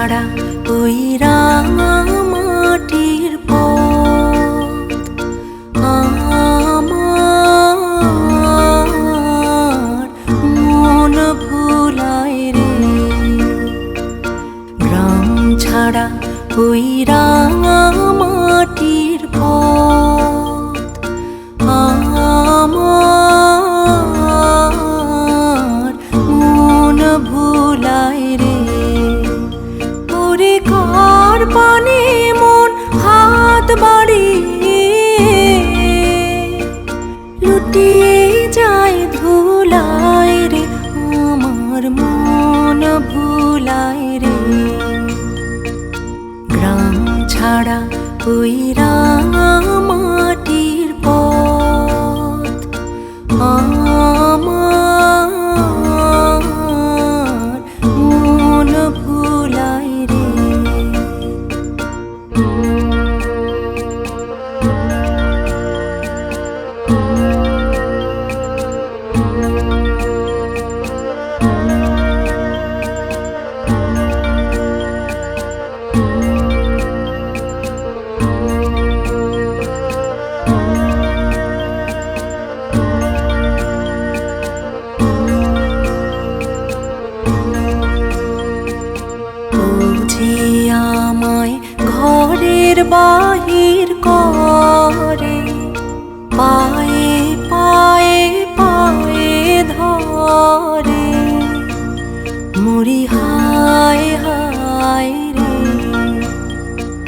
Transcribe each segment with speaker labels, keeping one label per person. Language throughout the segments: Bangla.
Speaker 1: ছাড়া ওই রাঙা মাটির পথ। আমার মন ভুলায় রে। গ্রাম ছাড়া ওই রাঙা কার মন, হাত বাড়িয়ে। লুটিয়ে যায় ধুলায় রে, আমার মন ভুলায় রে। গ্রাম ছাড়া ওই রাঙা বাহির করে, পায়ে পায়ে পায়ে ধরে। মুড়ি হায় হায় রে,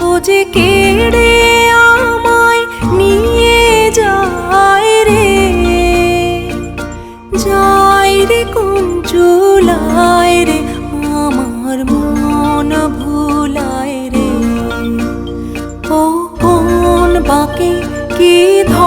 Speaker 1: ও যে কেড়ে আমায় নিয়ে যায় রে। যায় রে কোন রে বাকি কি ধন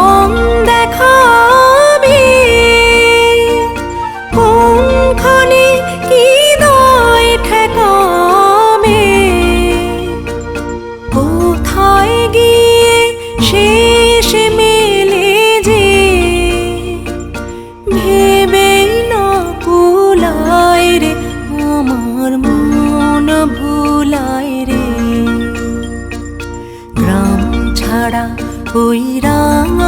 Speaker 1: গ্রাম ছাড়া ওই রাঙা